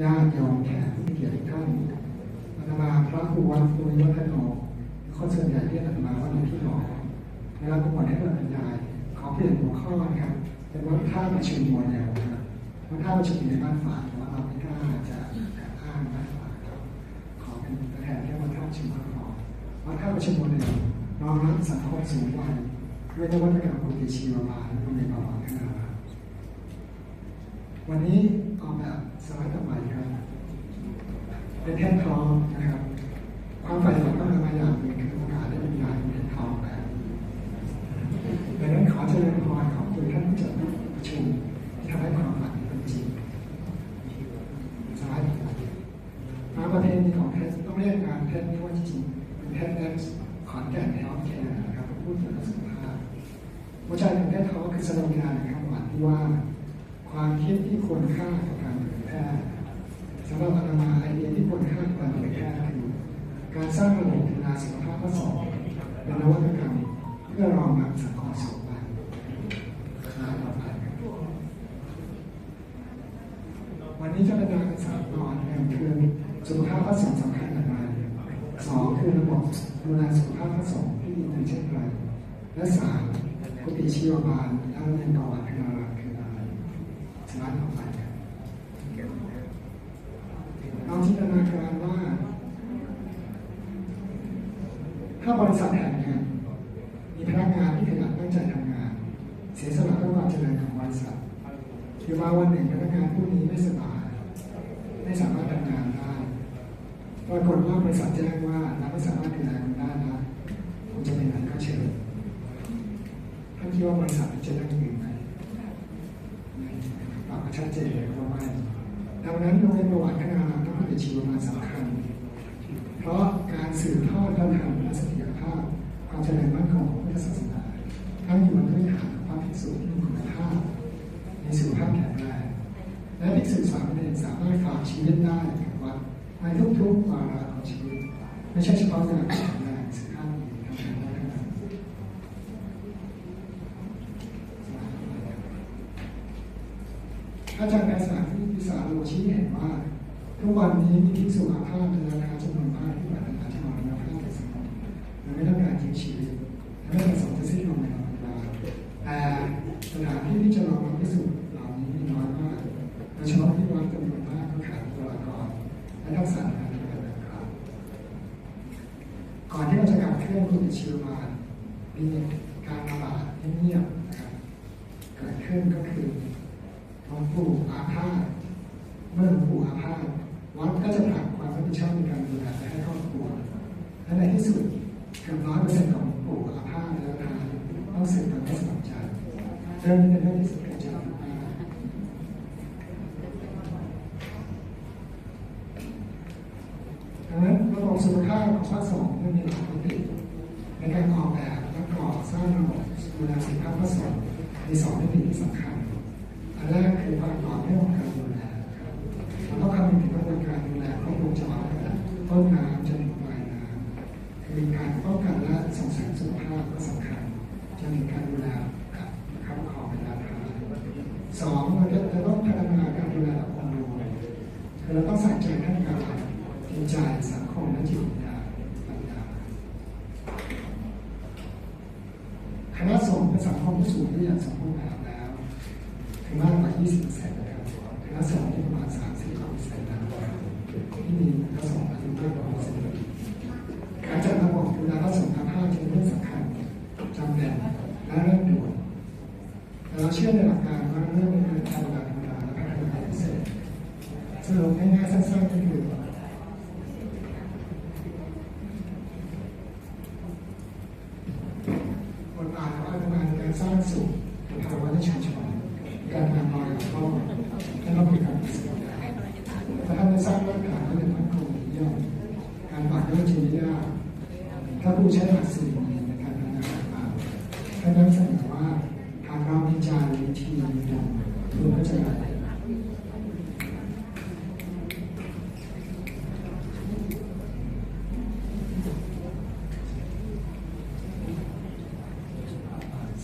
ญาติโยมแขกเกียรติท่านอาตมาพระครูวัดปุริวัฒโนคนส่วนใหญ่เรียกอาตมาว่าหลวงพี่หมอเวลาผมบอกให้เราบรรยายขอเปลี่ยนหัวข้อนะครับเป็นวัดท่าประชุมโมเดลนะครับวัดท่าประชุมอยู่ในบ้านฝาว่าเราไม่กล้าจะแอบอ้างบ้านฝาครับขอเป็นตัวแทนแค่วัดท่าประชุมก็พอวัดท่าประชุมโมเดลรองรับสังคมสูงวัยด้วยนวัตกรรมปุติชีวบาลและโรงเรียนบวรขนาดวันนี้ หัวใจของเทสทอคือสโลแกนนะครับหวานที่ว่า ความคิดที่ควรค่ากับการเผยแพร่สำหรับอาตมาไอเดียที่ควรค่ากับการเผยแพร่คือการสร้างระบบดูแลสุขภาพข้อสอบเป็นวัตกรรมเพื่อรองรับสังคมสูงวัยคลายต่อไปครับวันนี้จะเป็นการสามตอนหนึ่งคือสุขภาพข้อสอบสำคัญอย่างไรสองคือระบบดูแลสุขภาพข้อสอบที่ดีเป็นเช่นไรและสาม กุฏิชีวบาลและเรียนประวัติคืออะไรคืออะไรสไลด์ต่อไปครับเราจินตนาการว่า ถ้าบริษัทแห่งหนึ่งมีพนักงานที่ขยันตั้งใจทำงาน เสียสละเพื่อความเจริญของบริษัทคือว่าวันหนึ่งพนักงานผู้นี้ไม่สบายไม่สามารถทำงานได้ปรากฏว่าบริษัทแจ้งว่าเราไม่สามารถดูแลคุณได้นะคุณจะไปไหนก็เชิญ ท่านคิดว่าบริษัทจะยั่งยืนไหมตอบมาชัดเจนเลยว่าไม่ดังนั้นโรงเรียนประวัติพัฒนาต้องเป็นชีวมาสำคัญ เพราะการสืบทอดพระธรรมและเสถียรภาพ ความเจริญมั่นคงของพุทธศาสนาทั้งอยู่บนพื้นฐานของพระภิกษุที่มีคุณภาพมีสุขภาพแข็งแรงและภิกษุสามเณรสามารถฝากชีวิตได้กับวัดในทุกๆวาระของชีวิตไม่ใช่เฉพาะงานแข็งแรงสุขภาพดีทำงานได้เท่านั้น อาจารย์ไพศาลที่พิสารโลชี้เห็นว่าทุกวันนี้มีภิกษุอาพาธในราคาจำนวนมากที่ปรารถนาจะมรณภาพในสังคมและไม่ต้องการทิ้งชีวิตและไม่ประสงค์จะสิ้นลมในวันเวลาแต่สถานที่ที่จะรองรับภิกษุเหล่านี้มีน้อยมากโดยเฉพาะที่วัดจำนวนมากก็ขาดบุคลากรและทักษะในการปฏิบัติงานก่อนที่เราจะกลับเคลื่อนคุณชีวมามีการระบาดเงียบๆนะครับเกิดขึ้นก็คือ หลวงปู่อาพาธเมื่อหลวงปู่อาพาธวัดก็จะผลักความรับผิดชอบในการดูแลไปให้ครอบครัวและในที่สุดเกือบร้อยเปอร์เซ็นต์ของหลวงปู่อาพาธแล้วทานต้องเสียการไม่สมัครใจเรื่องนี้เป็นเรื่องที่สำคัญมากดังนั้นระบบสุขภาพของพระสองมีหลายมิติในการออกแบบและก่อสร้างระบบดูแลสุขภาพพระสงฆ์มีสองมิติที่สำคัญ ความต่อเนื่องการดูแลครับเราต้องคำนึงถึงกระบวนการดูแลครบวงจรตั้งแต่ต้นน้ำจนถึงปลายน้ำคือการป้องกันและส่งเสริมสุขภาพก็สำคัญจนถึงการดูแลกับคับครองเวลาทานสองเราจะต้องพัฒนาการดูแลแบบองค์รวมคือเราต้องใส่ใจทั้งกายจิตใจสังคมและจิตวิญญาณปัญญาคณะสงฆ์เป็นสังคมที่สูงที่อย่างสมบูรณ์แบบแล้วถึง มากกว่า 20เปอร์เซ็นต์นะครับคณะสองที่ประมาณ 30เปอร์เซ็นต์นะครับที่มีคณะสงอายุมากกว่า60ปีการจัดระบบดูแลระสงฆ์ทางภาคจึงเป็นเรื่องสำคัญจำเป็นและเร่งด่วนเราเชื่อในหลักการว่าเรื่องนี้เป็นการดูแลธรรมดาและพัฒนาพิเศษสรุปง่ายๆสั้นๆก็คือบทบาทของอาตมาในการสร้างสุขภาวะในชุมชนการทำงานกับพ่อและต้องมีการปฏิบัติและถ้าไม่สร้างรากฐานให้เป็นมั่นคงเยี่ยมการป ริยาถ้าผู้ใช้หลักสี่ในการทำงานต่างๆท่านนั้นเสนอว่าหากเรามีใจมีทีมมีดำทุกก็จะได้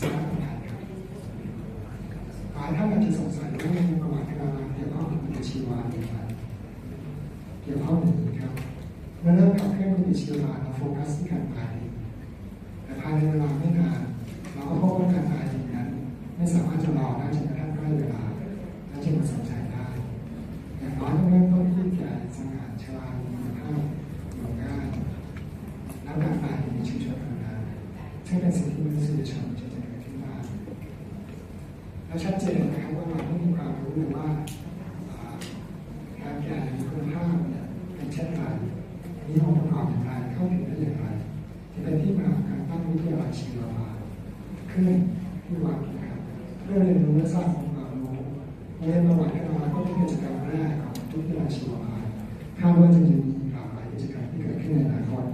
สร้างปัญหาครับหลาท่านอาจจะสงสัยว่าในประวัติการเกี่ยวข้องกับชีวากี่ยวข้องอย่างนี้ครับเมื่อเริ่มขับ เคลื่อนคุณติชีวาเราโฟกัสที่การตายแต่ภายในเวลาไม่นานเราก็พบว่าการตายจริงนั้น ไม่สามารถจะรอได้จนกระทั่งใกล้เวลา และจึงมาสนใจได้ อย่างน้อยต้องเริ่มต้นที่แก่สังหารชรามีคุณภาพอยู่ง่ายแล้วการตายในชุมชนธรรมดาซึ่งเป็นสิ่งที่มนุษยชนจะเกิดขึ้นได้และชัดเจนนะครับว่าเราไม่มีความรู้เลยว่าอ่าการแก่มีคุณภาพเนี่ยเป็นเช่นไรมีองค์ประกอบอย่างไรเข้าถึงได้อย่างไรที่เป็นที่มาของการตั้งวิทยาลัยชีวภา ขึ้นที่วัดนะครับเพื่อเรียนรู้และสร้างองค์ความรู้เรียนประวัติกันมาก็เป็นกิจกรรมแรกของวิทยาลัยชีวภาคาดว่าจะยังมีหลากหลายกิจกรรมที่เกิดขึ้นในอนาคต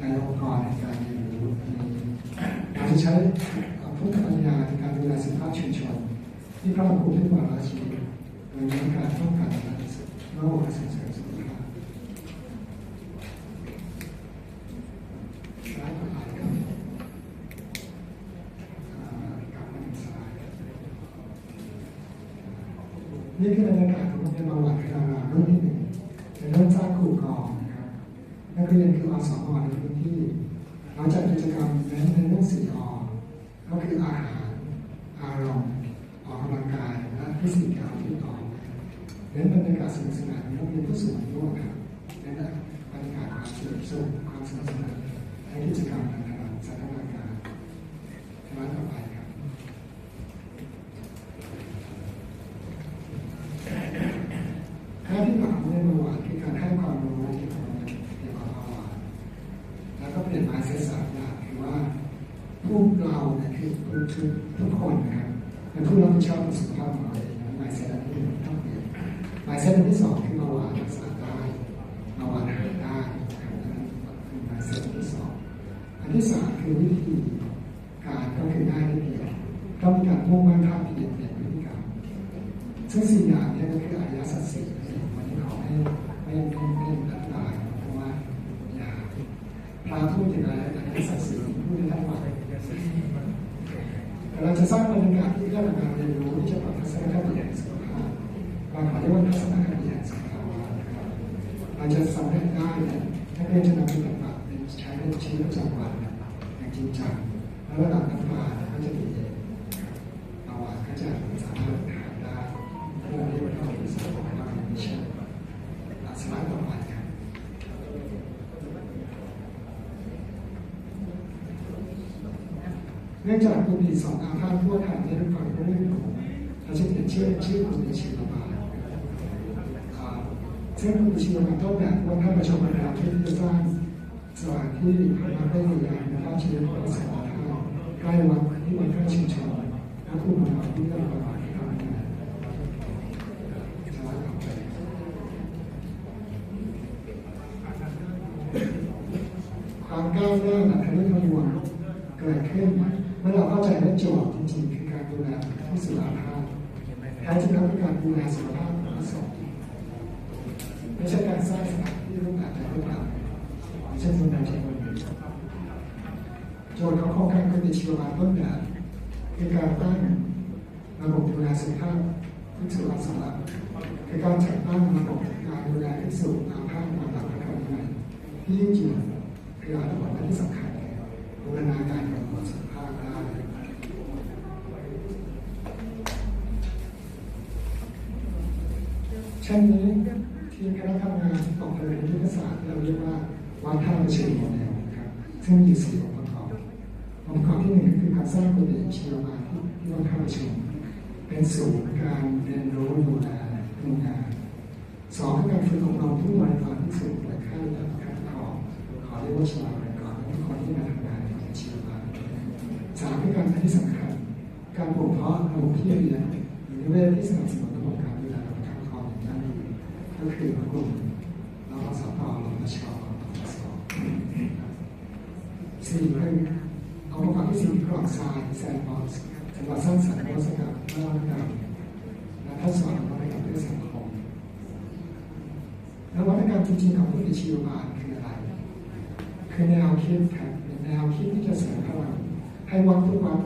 ในองค์กรในการเรียนรู้นี้เราจะใช้พุทธปัญญาในการดูแลสุขภาพชุมชนที่ครอบคลุมทุกวาระชีวิตโดยเน้นการป้องกันโรคและส่งเสริมสุขภาพสไลด์ต่อไปครับอ่ากลับมาถึงสไลด์ นี่คือบรรยากาศของโรงเรียนประวัติคณารามรุ่นที่หนึ่งเป็นเริ่มสร้างครูกองนะครับนักเรียนคืออสมในพื้นที่เราจัดกิจกรรมเน้นในเรื่องสี่อก็คืออาหารอารมณ์ออกกำลังกายและฟิสิกส์ที่ต่อเน้นบรรยากาศสนุกสนานในโรงเรียนผู้สูงอายุครับเน้นบรรยากาศความสนุกสนุกความสนุกสนานในกิจกรรมต่างๆสถานการณ์ร้านต่อไปครับ หน้าที่หลักของเรื่องประวัติคือการให้ความรู้เกี่ยวกับเกี่ยวกับประวัติแล้วก็เปลี่ยน mindset สามอย่างคือว่าพวกเราเนี่ย คือทุกคนนะครับเป็นผู้รับผิดชอบต่อสุขภาพของเราเองนะ mindset อันที่หนึ่งต้องเปลี่ยน mindset อันที่สองคือประวัติรักษาได้ประวัติหายได้นะครับนั่นคือหมายเส้นที่สองอันที่สามคือวิธีการก็คือได้ที่เดียวต้องมีการมุ่งมั่นทำ เราจะสร้างบรรยากาศที่เอื้อต่อการเรียนรู้ที่จะปรับทัศนคติแห่างสุขภาพเราขอเรียกว่าทัศนคติแห่างสุขภาพนะครับเราจะสำเร็จได้เนี่ยนักเรียนจะนำไปปฏิบัติใช้ในชีวิตประจำวันอย่างจริงจังแล้วระดับน้ำตาก็จะดีเองเราอาจจะสามารถหาได้เพื่อเรียกว่าเป็นสมองว่าไม่ใช่สไลด์ต่อไปครับเนื่องจากคุณดีสองอาภาพทั่วทางในด้วยความรู้เรื่องของเราจะเปลี่ยนชื่อเป็นชื่อคุณดีชีวบาลซึ่งคุณดีชีวบาลต้นแบบว่าท่านประชมการที่จะสร้างสถานที่มาได้เรียนนะครับชีวิตของสองอาภาพใกล้วัดที่วัดข้าชุมชอนและผู้มาหาที่เรื่องประวัติที่ทำงานจะว่าต่อไปความก้าวหน้าหลักการเรื่องยวงเกิดขึ้น เมื่อเราเข้าใจว่าโจทย์จริงๆคือการดูแลผู้สุขภาพแท้จริงแล้วคือการดูแลสุขภาพของผู้สูงไม่ใช่การสร้างสถานที่รูปแบบใดรูปแบบเช่นคนใดคนหนึ่งโจทย์ของโครงการคือชีวบาลต้นแบบคือการตั้งระบบดูแลสุขภาพผู้สูงอายุคือการจัดตั้งระบบการดูแลผู้สูงอาภาพตามหลักพระธรรมวินัยที่ยิ่งจริงคืออาระบบที่สำคัญ บูรณาการกับสุขภาพได้เช่นนี้ทีมคณะทำงานที่ตกผลึกยุทธศาสตร์เราเรียกว่าวัดท่าประชุมโมเดลนะครับซึ่งมีสี่องค์ประกอบองค์ประกอบที่หนึ่งคือการสร้างกฎเกณฑ์ชีวภาพที่ที่ต้องเชุมเป็นศูนย์การเรียนรู้ดูแลโรงานสองคือการฝึกอบรมผู้บริการที่สูงและขั้นและคัดกรองขอเรียกว่าชีวบริการทุกคนที่มาทำงาน ในชีวภาสามคือการที่สำคัญ การบ่มเพาะระบบที่เรียนหรือเวศที่สนับสนุนระบบการดูแลระบบการปกครองอย่างยั่งยืนก็คือพระกลุ่มรพสตรพชรพสสี่คือเอาประกอบที่สี่กรอกทรายแซนด์บ็อสจังหวัดสร้างสรรค์นวัตกรรมนวัตกรรมและทดสอบนวัตกรรมเพื่อสังคมนวัตกรรมจริงๆของผู้ติดชีวบาลคืออะไร คือแนวคิดครับเป็น คิดที่จะเสริมพลังให้วัดทุกวัด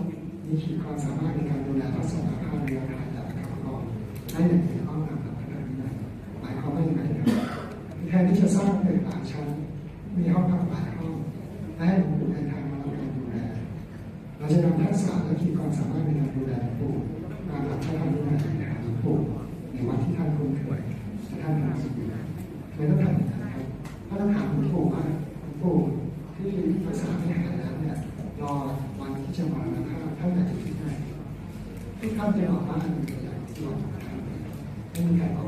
มีขีดความสามารถในการดูแลรักษาภาพในระดับและการปกรองได้อย่างถูกต้องตามหลักพระธรรมวินัยหมายความว่าอย่างไรครับจะสร้างเป็นป่าชั้น มีห้องพักหลายห้องและให้หลวงปู่เดินทางมารับการดูแลเราจะนำทักษะและขีดความสามารถในการดูแลหลวงปู่มาหลักพระธรรมวินัยในหลวงปู่ในวันที่ท่านคุ้นเคยและท่านทำสิ่งนี้ไม่ต้องทำ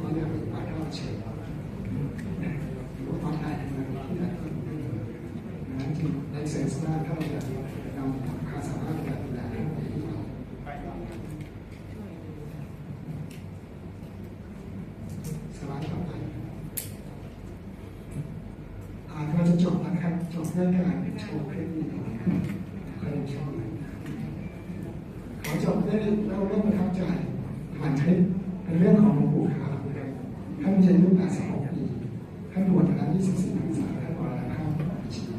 าอยากเป็นพระเท่าเฉยหรือว่าความได้ทั้งนั้นที่ได้ก็ไม่ได้นั้นจึงในเซนส์ว่าถ้าเราอยากนำความสามารถในการดูแลให้ดีเราสไลด์ต่อไปอ่าเราจะจบแล้วครับจบด้วยการโชว์คลิปนี้นะครับขอเรียนเชิญเลยขอ จบด้วยเล่าเรื่องประทับใจผ่านคลิปเป็นเรื่องของหลวงปู่ขาวนะครับท่านมีอายุ86ปีท่านบวชมาแล้ว24พรรษาท่านมรณภาพในชีวิต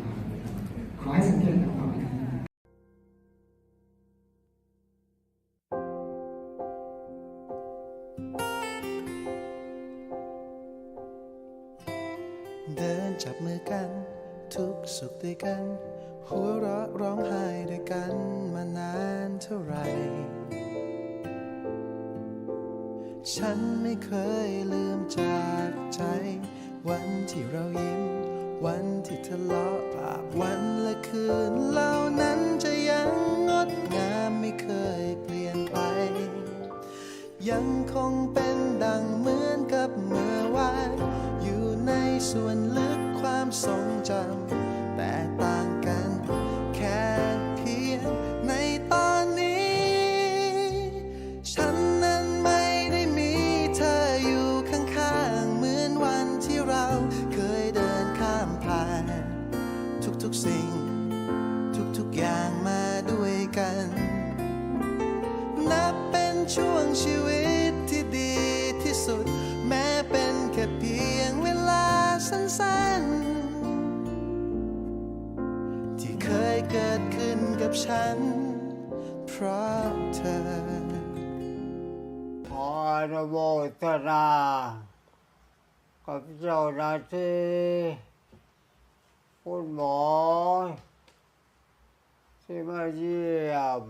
ขอให้สังเกตดังต่อไปนี้เดินจับมือกัน ทุกสุขด้วยกัน หัวเราะร้องไห้ด้วยกันมานานเท่าไหร่ ฉันไม่เคยลืมจากใจ วันที่เรายิ้ม วันที่ทะเลาะภาพวันและคืนเหล่านั้นจะยังงดงามไม่เคยเปลี่ยนไป ยังคงเป็นดังเหมือนกับเมื่อวานอยู่ในส่วนลึกความทรงจำแต่ตา ช่วงชีวิตที่ดีที่สุด แม้เป็นแค่เพียงเวลาสั้นๆ ที่เคยเกิดขึ้นกับฉัน เพราะเธอ ขออนุโมทนากับเจ้าหน้าที่คุณหมอที่มาเยี่ยม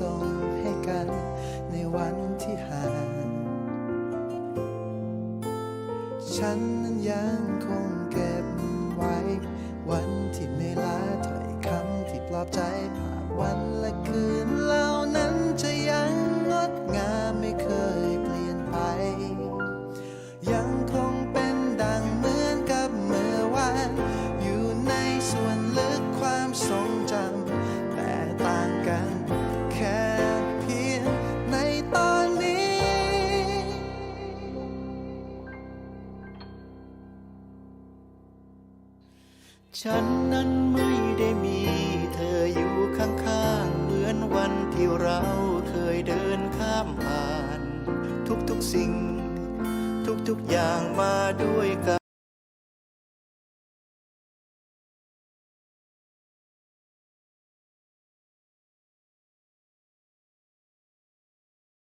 ส่งให้กันในวันที่ห่าง ฉันนั้นยังคงเก็บไว้ วันที่ไม่ลาถ้อยคำที่ปลอบใจผ่านวันและคืนเล่า ฉันนั้นไม่ได้มีเธออยู่ข้างๆ เหมือนวันที่เราเคยเดินข้ามผ่าน ทุกๆสิ่ง ทุกๆอย่างมาด้วยกัน